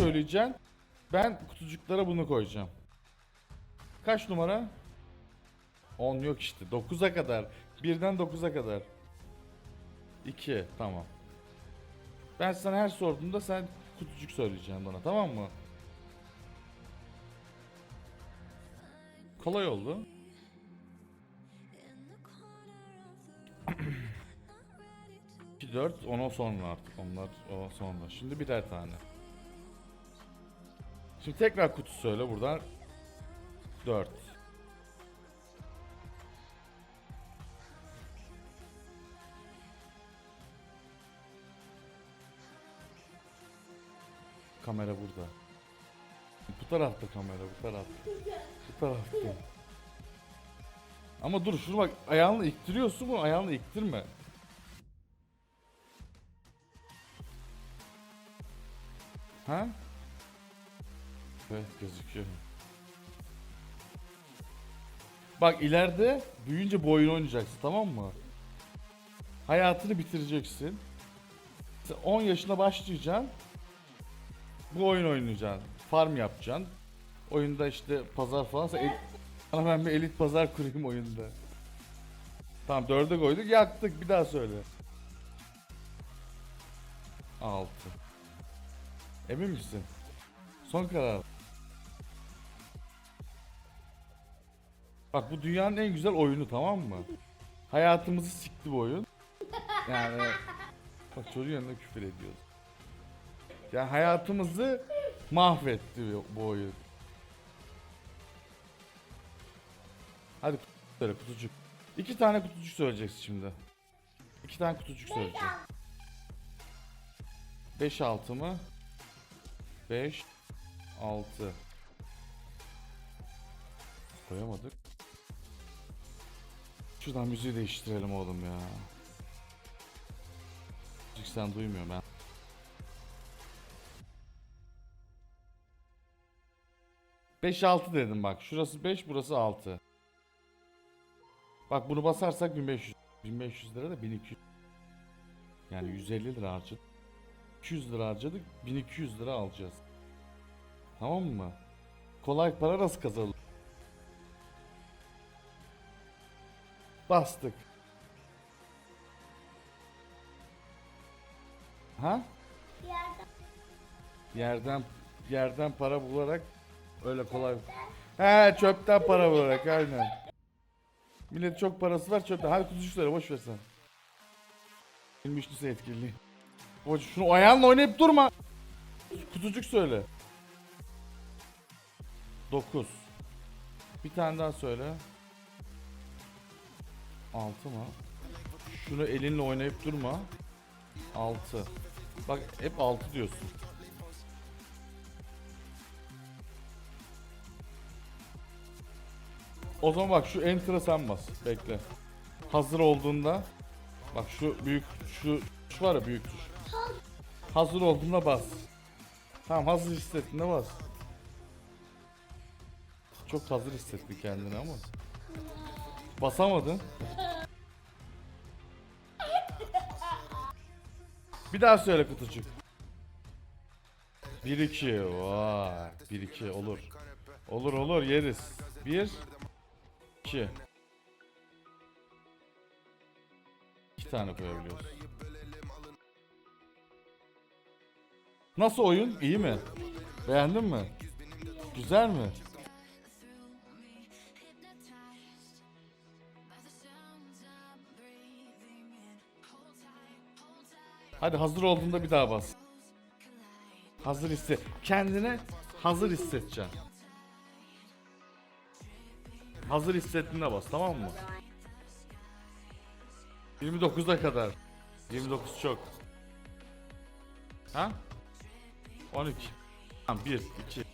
söyleyeceksin. Ben kutucuklara bunu koyacağım. Kaç numara? 10 yok işte. 9'a kadar. 1'den 9'a kadar. 2 tamam. Ben sana her sorduğumda sen kutucuk söyleyeceksin bana tamam mı? Kolay oldu. İki dört ona sonra artık onlar o sonra. Şimdi birer tane. Şimdi tekrar kutu söyle buradan. 4. Kamera burada. Bu tarafta kamera, bu tarafta. Bu tarafta. Ama dur şunu bak ayağını iktiriyorsun bunu ayağını iktirme. Ha? Evet gözüküyor. Bak ileride büyüyünce bu oyunu oynayacaksın tamam mı? Hayatını bitireceksin. Sen 10 yaşına başlayacaksın. Bu oyun oynayacaksın. Farm yapacaksın. Oyunda işte pazar falan. Sen el- Sana ben bir elit pazar kurayım oyunda. Tamam dörde koyduk yaktık bir daha söyle. 6 Emin misin? Son karar. Bak bu dünyanın en güzel oyunu tamam mı? Hayatımızı sikti bu oyun. Yani bak çocuğun yanında küfür ediyoruz. Yani hayatımızı mahvetti bu- oyun. Hadi kutu söyle kutucuk. İki tane kutucuk söyleyeceksin şimdi. İki tane kutucuk söyleyeceksin. 5 6 mı? 5 6 Koyamadık. Şuradan müziği değiştirelim oğlum ya. Müzik sen duymuyor ben. Beş altı dedim bak. Şurası 5, burası 6. Bak bunu basarsak 1500. 1500 lira da 1200. Yani 150 lira harcadık. 200 lira harcadık. 1200 lira alacağız. Tamam mı? Kolay para nasıl kazanılır? Bastık. Ha? Yerden Yerden yerden para bularak öyle kolay. He çöpten para bularak aynen. Millet çok parası var çöpten. Hadi kutucuk söyle boş ver sen. Bilmişti etkili. Boş şunu ayağınla oynayıp durma. Kutucuk söyle. 9. Bir tane daha söyle. 6 mı? Şunu elinle oynayıp durma. 6. Bak hep 6 diyorsun. O zaman bak şu enter'a sen bas. Bekle. Hazır olduğunda bak şu büyük şu tuş var ya büyük tuş. Hazır olduğunda bas. Tamam hazır hissettiğinde bas. Çok hazır hissettin kendini ama. Basamadın. Bir daha söyle kutucuk. 1 2 vay 1 2 olur. Olur olur yeriz. 1 2 2 tane koyabiliyoruz. Nasıl oyun? İyi mi? Beğendin mi? Güzel mi? Hadi hazır olduğunda bir daha bas. Hazır hisset. Kendine hazır hissedeceksin. Hazır hissettiğinde bas tamam mı? 29'a kadar. 29 çok. Ha? 12. Tamam 1, 2,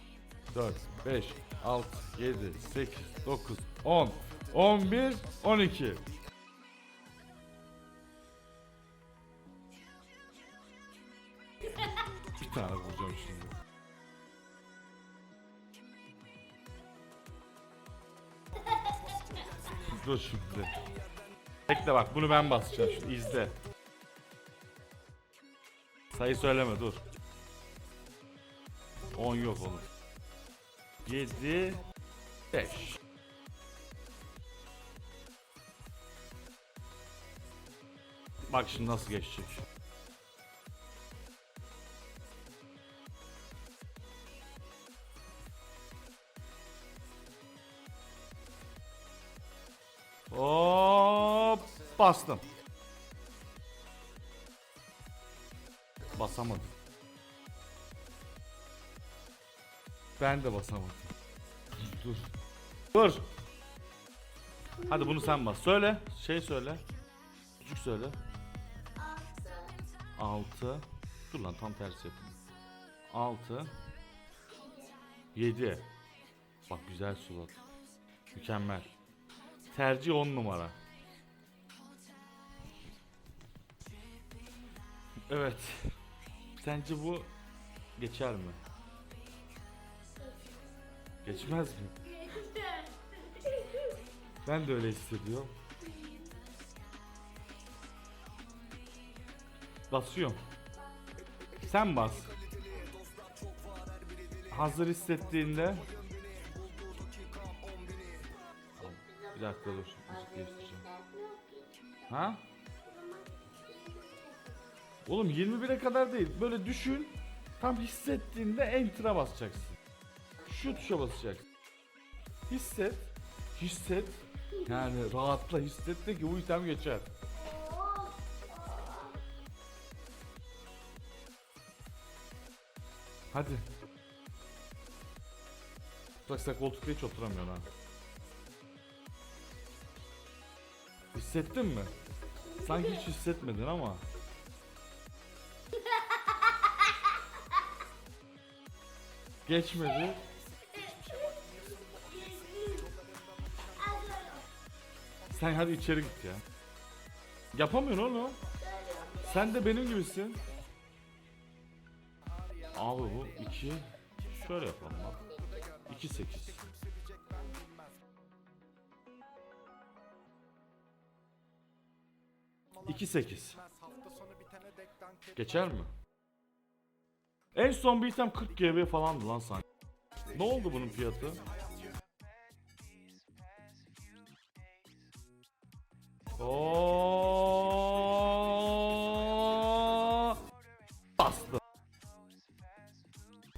4, 5, 6, 7, 8, 9, 10, 11, 12. tane vuracağım şimdi. Dur şimdi. Bekle bak bunu ben basacağım şimdi izle. Sayı söyleme dur. 10 yok oğlum. 7 5 Bak şimdi nasıl geçecek. Bastım. Basamadım. Ben de basamadım. Dur. Dur. Hadi bunu sen bas. Söyle. Şey söyle. Küçük söyle. 6 Dur lan tam tersi yapayım. 6 7 Bak güzel slot. Mükemmel. Tercih 10 numara. Evet. Sence bu geçer mi? Geçmez mi? Ben de öyle hissediyorum. Basıyorum. Sen bas. Hazır hissettiğinde Bir dakika dur. Müzik değiştireceğim. Ha? Oğlum 21'e kadar değil. Böyle düşün. Tam hissettiğinde enter'a basacaksın. Şu tuşa basacaksın. Hisset. Hisset. Yani rahatla hisset de ki bu item geçer. Hadi. Bak sen koltukta hiç oturamıyorsun ha. Hissettin mi? Sanki hiç hissetmedin ama. Geçmedi. Sen hadi içeri git ya. Yapamıyorsun oğlum. Sen de benim gibisin. Abi bu 2 şöyle yapalım bak. 2 8. İki sekiz. Geçer mi? En son bir item 40 GB falandı lan sanki. Ne oldu bunun fiyatı? Bastım.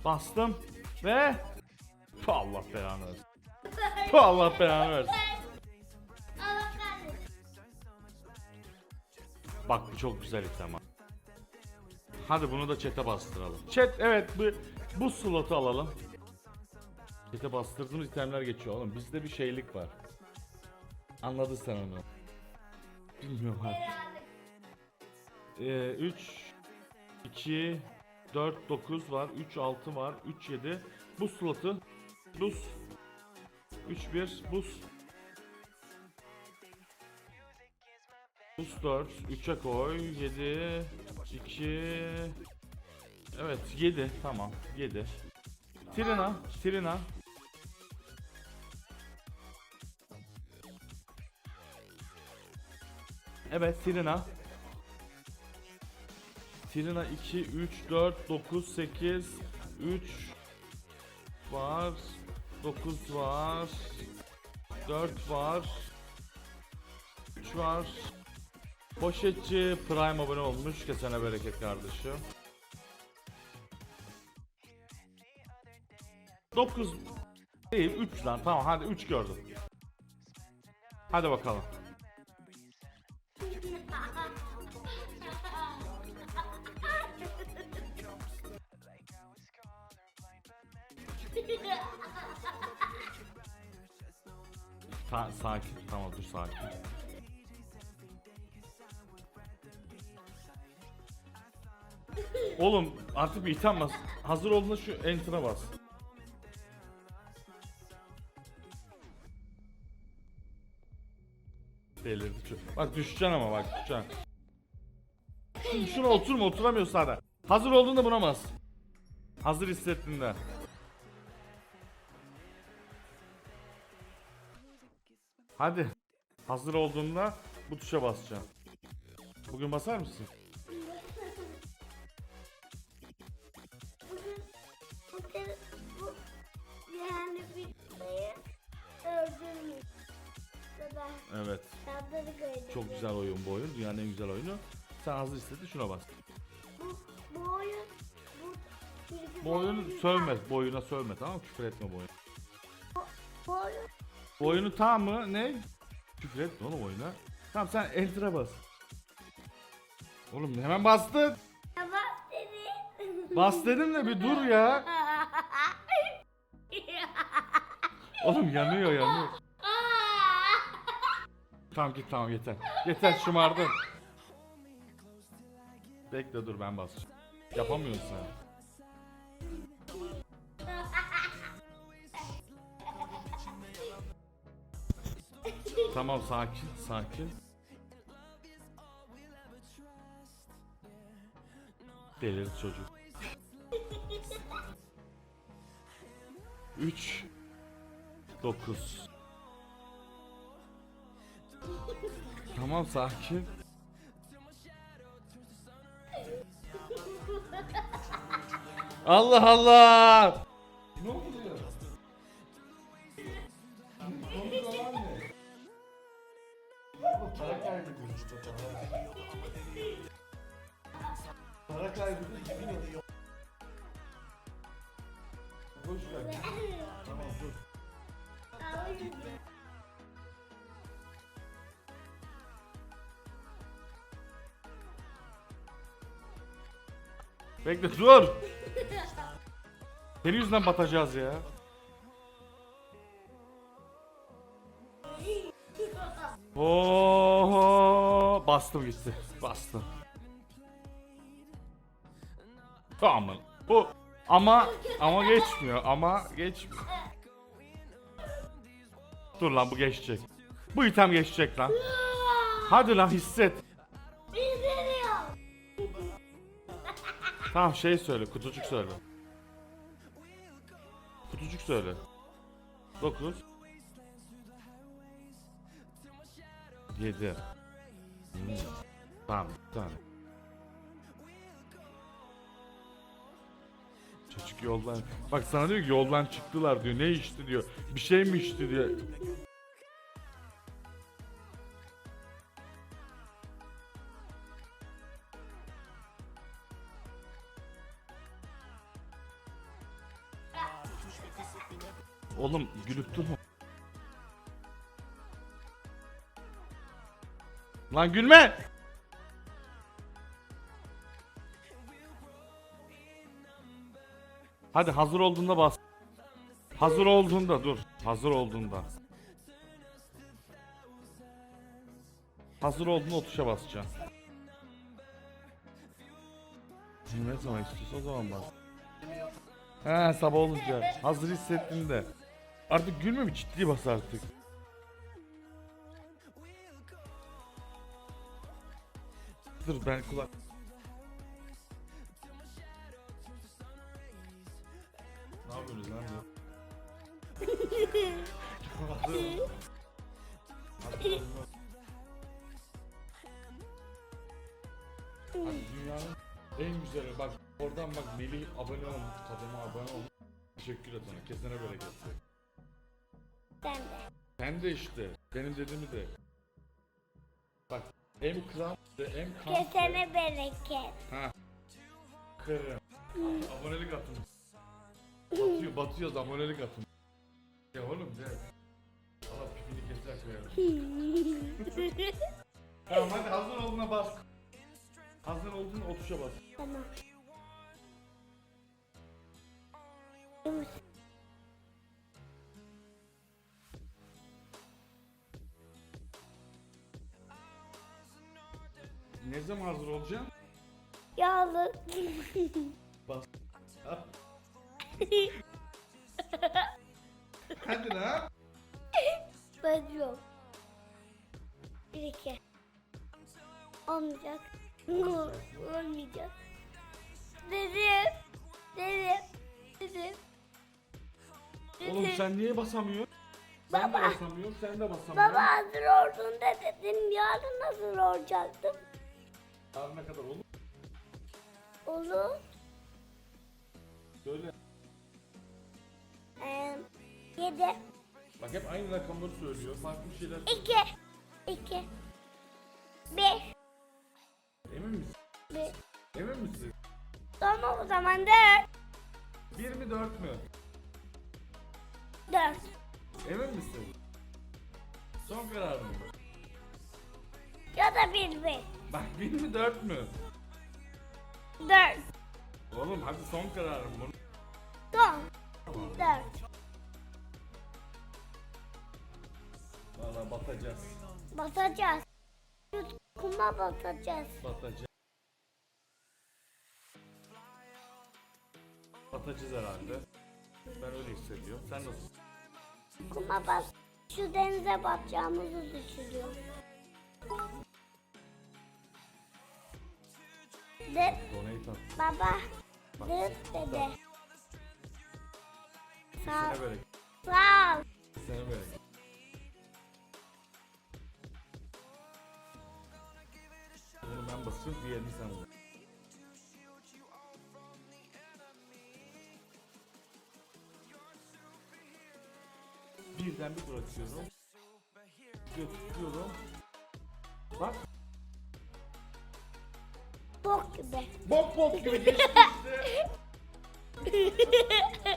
Bastım ve Puh, Allah belanı versin. Puh, Allah belanı versin. Bak bu çok güzel item. Hadi bunu da chat'e bastıralım. Chat evet bu bu slotu alalım. Chat'e bastırdığımız itemler geçiyor oğlum. Bizde bir şeylik var. Anladın sen onu. Bilmiyorum artık. Ee, 3 2 4 9 var. 3 6 var. 3 7. Bu slotu buz 3 1 buz Buz 4 3'e koy 7 2 Evet 7 tamam 7 Trina Trina. Evet Trina. Trina 2 3 4 9 8 3 var 9 var 4 var 3 var Poşetçi Prime abone olmuş. Kesene bereket kardeşim. 9 değil 3 lan tamam hadi 3 gördüm. Hadi bakalım. Ta sakin tamam dur sakin. Oğlum artık bir item bas. Hazır olduğunda şu enter'a bas. Delirdi şu. Bak düşeceksin ama bak düşeceksin. Şuna, şuna oturma oturamıyorsun sana. Hazır olduğunda buna bas. Hazır hissettiğinde. Hadi. Hazır olduğunda bu tuşa basacaksın. Bugün basar mısın? Evet. Saldırı gördüm. Çok güzel oyun bu oyun. Dünyanın en güzel oyunu. Sen hazır istedi şuna bas. Bu, bu oyun bu bilgisayarın Bu oyunu güzel. sövme. Bu oyuna sövme tamam mı? Küfür etme bu oyun. Bu oyun Bu oyunu tamam mı? Ne? Küfür etme oğlum oyuna. Tamam sen enter'a bas. Oğlum hemen bastın. Baba seni. Bas dedim de bir dur ya. Oğlum yanıyor yanıyor. Tamam git tamam yeter. Yeter şımardın. Bekle dur ben basacağım. Yapamıyorsun sen. Tamam sakin sakin. Delirdi çocuk. 3 9 Tamam sakin. Allah Allah. Ne oluyor? Para işte para. Kaybediyoruz. Boş ver. Tamam dur. Bekle dur. Senin yüzünden batacağız ya. Oho bastım gitti. Bastım. Tamam. Bu ama ama geçmiyor. Ama geçmiyor. Dur lan bu geçecek. Bu item geçecek lan. Hadi lan hisset. Tamam şey söyle, kutucuk söyle. Kutucuk söyle. 9 7 Hmm. Tamam, tamam. Çocuk yoldan... Bak sana diyor ki yoldan çıktılar diyor. Ne içti diyor. Bir şey mi içti diyor. Lan gülme! Hadi hazır olduğunda bas. Hazır olduğunda dur. Hazır olduğunda. Hazır olduğunda o tuşa basacaksın. Ne zaman istiyorsa o zaman bas. He sabah olunca. Hazır hissettiğinde. Artık gülme bir ciddi bas artık. Dur ben kulak. Ne yapıyorsunuz lan bu? Hadi dünyanın en güzeli bak oradan bak Melih abone olmuş kadıma abone olmuş. Teşekkür et ona kesene bereket. Ben de. Sen de işte benim dediğimi de. De hem kan. Kesene bereket. Ha. Kırım. Abonelik atın. Batıyor, batıyoruz abonelik atın. Ya oğlum de. Allah pipini keser koyarım. tamam hadi hazır olduğuna bas. Hazır olduğunda o tuşa bas. Tamam. Ne zaman hazır olacaksın? Yağlı. Bas. Ha. hadi lan. Basıyorum. Bir iki. Olmayacak. Olmayacak. Dedim. Dedim. Dedim. Oğlum sen niye basamıyorsun? Ben de Baba. basamıyorum, sen de basamıyorsun. Baba hazır olduğunda dedim. Yarın hazır olacaktım. Yarın ne kadar olur? Olur. Söyle. Ee, yedi. Bak hep aynı rakamları söylüyor. Farklı şeyler İki. iki, bir, Emin misin? bir. Emin misin? Tamam o zaman dört, 1 mi 4 mü? dört. Emin misin? Son karar mı? Ya da bir, bir. Bak 1 mi 4 mü? Dört. Oğlum hadi son kararım bunu. Son. Dört. Valla batacağız. Basacağız. Şu kuma basacağız. Batacağız. Batacağız herhalde. Ben öyle hissediyorum. Sen nasıl? Kuma bas. Şu denize batacağımızı düşünüyorum. Dıt Donate at. baba. Bak, Dıt dede. Sağ ol. Sağ ol. Sene berek. Bunu ben basıyorum, diğerini sen bas. Birden bir bırakıyorum. Götürüyorum. Bak. Gibi. Bok bok gibi geçti işte.